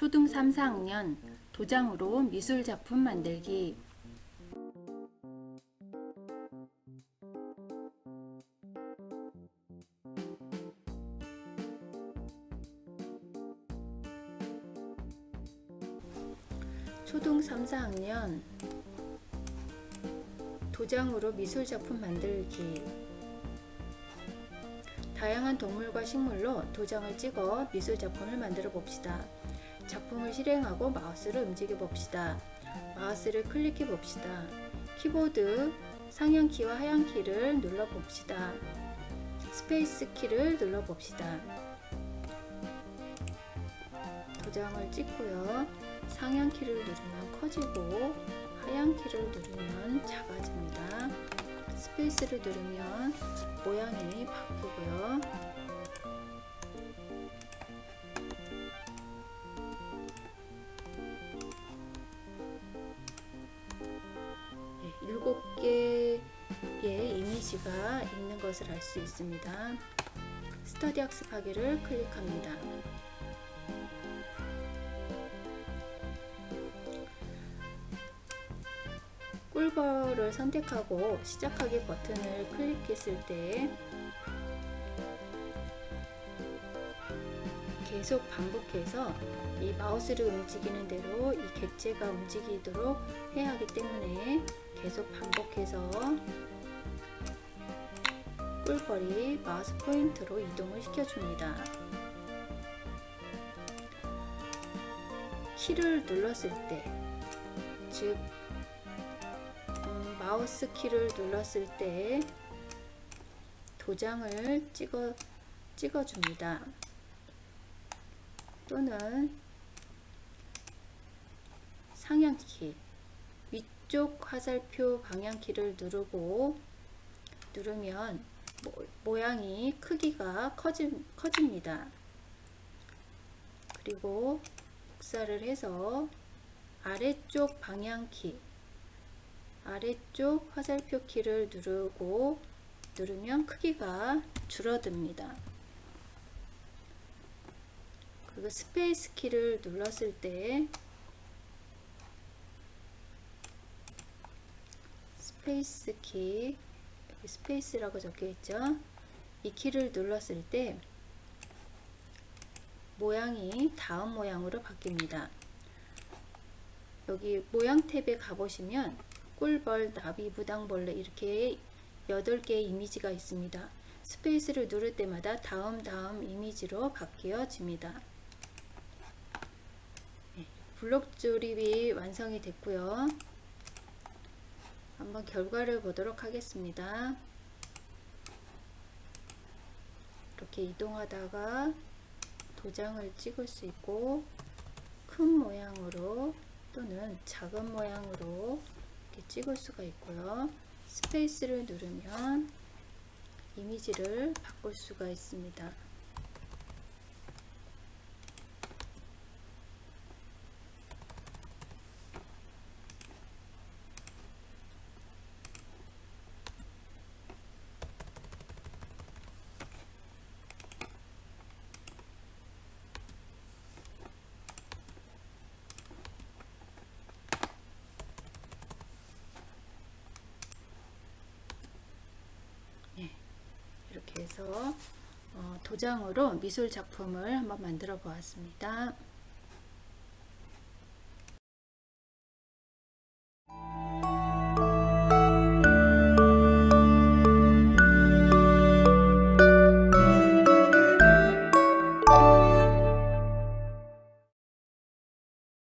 초등 3, 4학년 도장으로 미술 작품 만들기 초등 3, 4학년 도장으로 미술 작품 만들기 다양한 동물과 식물로 도장을 찍어 미술 작품을 만들어 봅시다. 작품을 실행하고 마우스를 움직여 봅시다. 마우스를 클릭해 봅시다. 키보드 상향 키와 하향 키를 눌러 봅시다. 스페이스 키를 눌러 봅시다. 도장을 찍고요. 상향 키를 누르면 커지고 하향 키를 누르면 작아집니다. 스페이스를 누르면 모양이 바뀌고요. 이미지가 있는 것을 알 수 있습니다. 스터디 학습하기를 클릭합니다. 꿀벌을 선택하고 시작하기 버튼을 클릭했을 때 계속 반복해서 이 마우스를 움직이는 대로 이 객체가 움직이도록 해야 하기 때문에 계속 반복해서 꿀벌이 마우스 포인트로 이동을 시켜줍니다. 키를 눌렀을 때, 즉 음, 마우스 키를 눌렀을 때 도장을 찍어 찍어줍니다. 또는 상향키 위쪽 화살표 방향키를 누르고 누르면 모, 모양이 크기가 커지, 커집니다. 그리고 복사를 해서 아래쪽 방향키 아래쪽 화살표 키를 누르고 누르면 크기가 줄어듭니다. 그리고 스페이스 키를 눌렀을 때 스페이스 키 스페이스라고 적혀 있죠. 이 키를 눌렀을 때 모양이 다음 모양으로 바뀝니다. 여기 모양 탭에 가보시면 꿀벌, 나비, 무당벌레 이렇게 8개의 이미지가 있습니다. 스페이스를 누를 때마다 다음 다음 이미지로 바뀌어집니다. 네, 블록 조립이 완성이 됐고요. 한번 결과를 보도록 하겠습니다. 이렇게 이동하다가 도장을 찍을 수 있고 큰 모양으로 또는 작은 모양으로 이렇게 찍을 수가 있고요. 스페이스를 누르면 이미지를 바꿀 수가 있습니다. 해서 어, 도장으로 미술 작품을 한번 만들어 보았습니다.